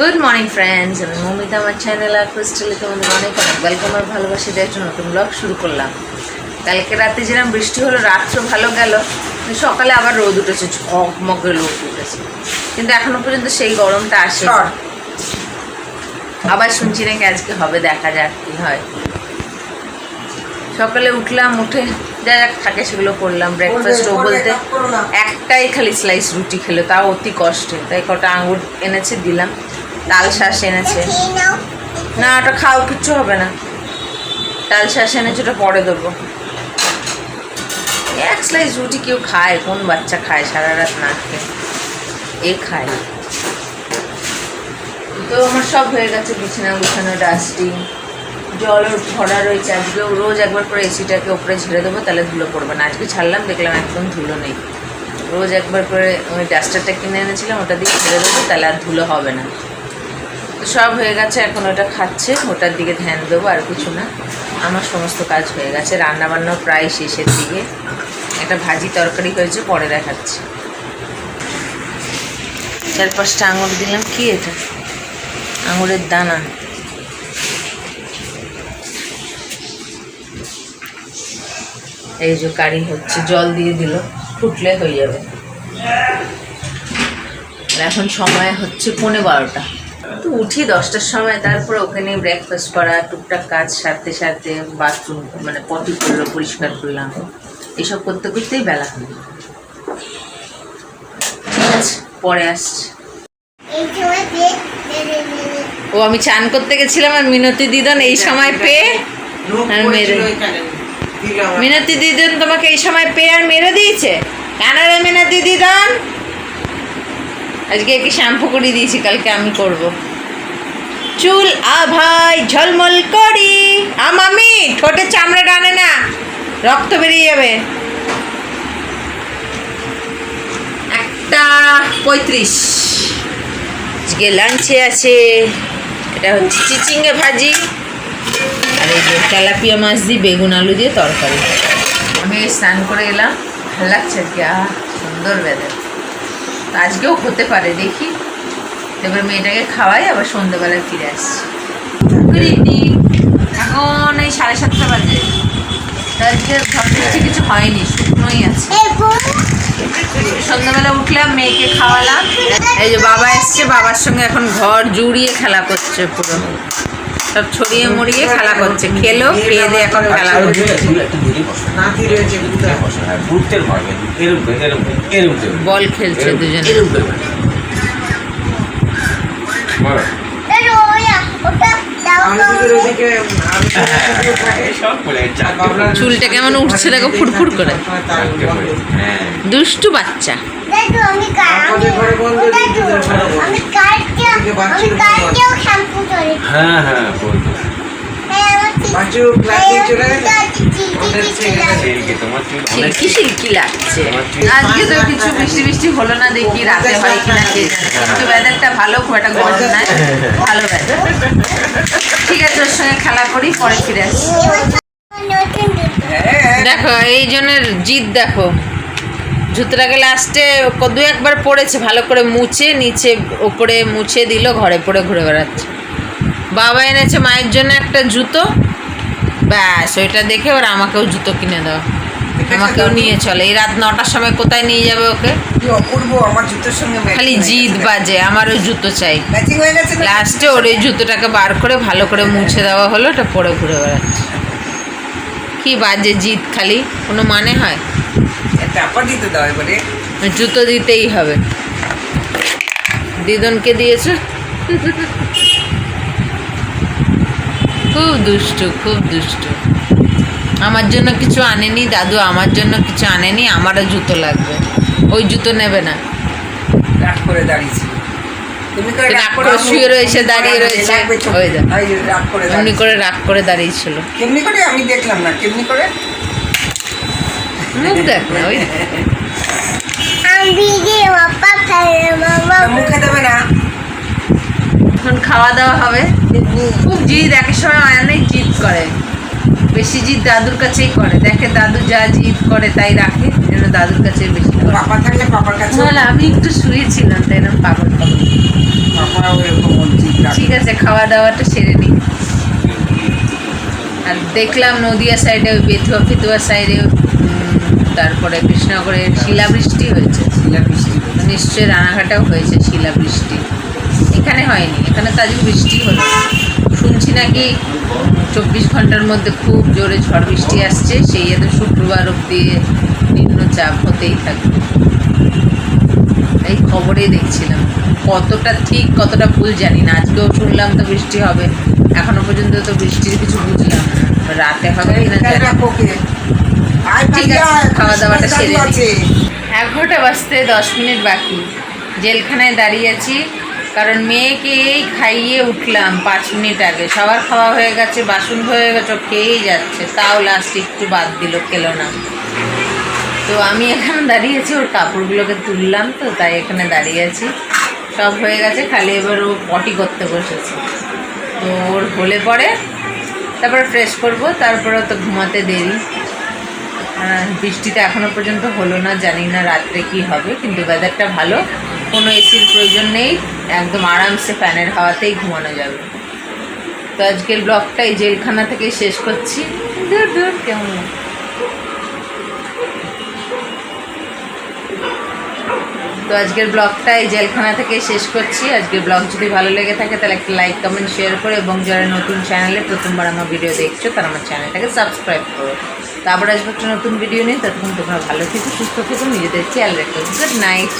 Good morning friends আমি মমিতা আমার channel আর ক্রিস্টালে তোমাদের অনেক অনেক ওয়েলকাম আর ভালোবাসি দিয়ে একটা নতুন ব্লগ শুরু করলাম। কালকে রাতে যেরকম বৃষ্টি হলো রাত্র ভালো গেল। সকালে আবার রোদ উঠেছে ঝকমকে রোদ উঠেছে। কিন্তু এখনও পর্যন্ত সেই গরমটা আসে আবার শুনছি নাকি আজকে হবে দেখা যাক কি হয়। সকালে উঠলাম উঠে যা যা থাকে সেগুলো করলাম। ব্রেকফাস্ট করবে, বলতে। একটাই খালি স্লাইস রুটি খেলো তাও অতি কষ্টে। তাই কটা আঙুর এনেছে দিলাম। তাল শাঁস এনেছে। না, ওটা খাও, কিচ্ছু হবে না। ডাল শাঁস এনেছে, ওটা পরে দেবো। এক স্লাইস রুটি কেউ খায়, কোন বাচ্চা খায়, সারা রাত না খেয়ে। এ খায়। তো আমার সব হয়ে গেছে, বিছানা গুছানো ডাস্টিং জল ভরা রয়েছে আজকেও রোজ একবার করে এসিটাকে ওপরে ঝেড়ে দেবো, তাহলে ধুলো পড়বে না। আজকে ছাড়লাম, দেখলাম একদম ধুলো নেই। রোজ একবার করে ওই ডাস্টারটা কিনে এনেছিলাম, ওটা দিয়ে ছেড়ে দেবো, তাহলে আর ধুলো হবে না। সব হয়ে গেছে, এখন ওটা খাচ্ছে, ওটার দিকে ধ্যান দেবো আর কিছু না। আমার সমস্ত কাজ হয়ে গেছে রান্না বান্নাও প্রায় শেষের দিকে। একটা ভাজি তরকারি হয়েছে, পরে দেখাচ্ছি। চার পাঁচটা আঙুর দিলাম, কি এটা? আঙুরের দানা। এই যে কারি হচ্ছে, জল দিয়ে দিল, ফুটলে হয়ে যাবে। এখন সময় হচ্ছে পৌনে বারোটা। তো উঠি দশটার সময় তারপরে ওখানে ব্রেকফাস্ট করা টুকটাক কাজ সারতে সারতে বাথরুম মানে পটি করল পরিষ্কার করলাম। এসব করতে করতেই বেলা হলো। ঠিক আছে পরে আসছি। ও আমি চান করতে গেছিলাম আর মিনতি দিদন এই সময় পেয়ে আর মেরে। মিনতি দিদন তোমাকে এই সময় পেয়ে আর মেরে দিয়েছে? কেন রে মিনতি দিদন? আজকে একে শ্যাম্পু করে দিয়েছি, কালকে আমি করব। চুল, আ ভাই, ঝলমল করি। আ মামি, ঠোঁটে চামড়া টানে না, রক্ত বেরিয়ে যাবে। একটা পঁয়ত্রিশ। আজকে লাঞ্চে আছে, এটা হচ্ছে চিচিঙ্গে ভাজি। আর এই যে তেলাপিয়া মাছ দিয়ে বেগুন আলু দিয়ে তরকারি। আমি স্নান করে এলাম, ভালো লাগছে আজকে সুন্দর বেদার আজকেও হতে পারে দেখি। এবার মেয়েটাকে খাওয়াই আবার সন্ধ্যাবেলায় ফিরে আসছি। গুড ইভিনিং এখন এই সাড়ে সাতটা বাজে। আজকে ঝড় কিছু হয়নি শুকনোই আছে। সন্ধ্যাবেলা উঠলাম মেয়েকে খাওয়ালাম। এই যে বাবা এসছে বাবার সঙ্গে এখন ঘর জুড়িয়ে খেলা করছে পুরো। সব ছড়িয়ে মরিয়ে খেলা করছে। খেলো খেয়ে দিয়ে এখন খেলা করছে। নাতি রয়েছে কোথায়? বল খেলছে দুজনে আমাদের ওদিকে আমি আর বাবলার চুলটা কেমন উঠছে দেখো ফুরফুর করে। দুষ্টু বাচ্চা। হ্যাঁ হ্যাঁ দিতে অনেক সিল্কি সিল্কি লাগছে? আজকে তো কিছু বৃষ্টি বৃষ্টি হলো না দেখি রাতে হয় কিনা কে কিন্তু ওয়েদারটা ভালো খুব একটা গরম নাই ভালো weather। ঠিক আছে ওর সঙ্গে খেলা করি পরে ফিরে। হ্যাঁ দেখো এই জনের জিদ দেখো। জুতোটাকে লাস্টে দু একবার পড়েছে ভালো করে মুছে নিচে ওপরে মুছে দিল ঘরে পরে ঘুরে বেড়াচ্ছে। বাবা এনেছে মায়ের জন্য একটা জুতো। ব্যাস ওইটা দেখে ওর আমাকেও জুতো কিনে দাও। আমাকেও নিয়ে চলে। এই রাত নটার সময় কোথায় নিয়ে যাবে ওকে? অপূর্ব আমার জুতোর সঙ্গে খালি জিদ বাজে আমারও জুতো চাই। লাস্টে ওর এই জুতোটাকে বার করে ভালো করে মুছে দেওয়া হলো ওটা পরে ঘুরে বেড়াচ্ছে। কি বাজে জিদ খালি কোনো মানে হয়? চাপা দিতে দাও এবারে। জুতো দিতেই হবে। দিদনকে দিয়েছে? খুব দুষ্টু খুব দুষ্টু। আমার জন্য কিছু আনেনি দাদু আমার জন্য কিছু আনেনি আমারও জুতো লাগবে। ওই জুতো নেবে না। রাগ করে দাঁড়িয়েছি। রাগ করে শুয়ে রয়েছে, দাঁড়িয়ে এমনি করে রাগ করে দাঁড়িয়েছিল। কেমনি করে? আমি দেখলাম না। কেমনি করে? মুখ দেখ না ওই দেখ। আমি ভিজে বাপ্পা খাই মামা তা মুখে দেবে না। এখন খাওয়া দাওয়া হবে। খুব জিদ এক সময় অনেক জিদ করে। বেশি জিদ দাদুর কাছেই করে। দেখে দাদু যা জিদ করে তাই রাখে যেন দাদুর কাছে বেশি করে। পাপা থাকলে পাপার কাছে নাহলে আমি একটু শুয়েছিলাম তাই এরকম পাগল পাগল ঠিক আছে খাওয়া দাওয়াটা সেরে নিই আর দেখলাম নদিয়া সাইডে ওই বেথুয়া ফেতুয়া সাইডে তারপরে কৃষ্ণনগরে শিলাবৃষ্টি হয়েছে। শিলাবৃষ্টি নিশ্চয়ই রানাঘাটেও হয়েছে শিলাবৃষ্টি। এখানে হয়নি এখানে তো আজকে বৃষ্টি হলো। শুনছি নাকি চব্বিশ ঘণ্টার মধ্যে খুব জোরে ঝড় বৃষ্টি আসছে সেই এত শুক্রবার অব্দি নিম্নচাপ হতেই থাকবে। এই খবরেই দেখছিলাম কতটা ঠিক কতটা ভুল জানি না। আজকেও শুনলাম তো বৃষ্টি হবে এখনও পর্যন্ত তো বৃষ্টির কিছু বুঝলাম রাতে হবে। ঠিক আছে খাওয়া দাওয়াটা সেরে। এগারোটা বাজতে দশ মিনিট বাকি। জেলখানায় দাঁড়িয়ে আছি কারণ মেয়েকে এই খাইয়ে উঠলাম পাঁচ মিনিট আগে। সবার খাওয়া হয়ে গেছে, বাসন হয়ে গেছে খেয়েই যাচ্ছে। তাও লাস্ট একটু বাদ দিল, খেলো না। তো আমি এখানে দাঁড়িয়ে আছি ওর কাপড়গুলোকে তুললাম তো, তাই এখানে দাঁড়িয়ে আছি। সব হয়ে গেছে, খালি এবার ও পটি করতে বসেছে। তো ওর হলে পরে, তারপরে ফ্রেশ করব, তারপরে তো ঘুমাতে দেরি। বৃষ্টিটা এখনও পর্যন্ত হলো না, জানি না রাত্রে কি হবে, কিন্তু ওয়েদারটা ভালো। কোনো এসির প্রয়োজন নেই, একদম আরামসে ফ্যানের হাওয়াতেই ঘুমানো যাবে। তো আজকের ব্লগটা এই জেলখানা থেকে শেষ করছি। কেমন? তো আজকের ব্লগটা এই জেলখানা থেকে শেষ করছি। আজকের ব্লগ যদি ভালো লেগে থাকে, তাহলে একটা লাইক কমেন্ট শেয়ার করো এবং যারা নতুন চ্যানেলে প্রথমবার আমার ভিডিও দেখছ, তারা আমার চ্যানেলটাকে সাবস্ক্রাইব করো। তারপর আসব একটা নতুন ভিডিও নিয়ে। ততক্ষণ তোমরা ভালো থেকো, সুস্থ থেকো, নিজেদের খেয়াল রেখো। Good night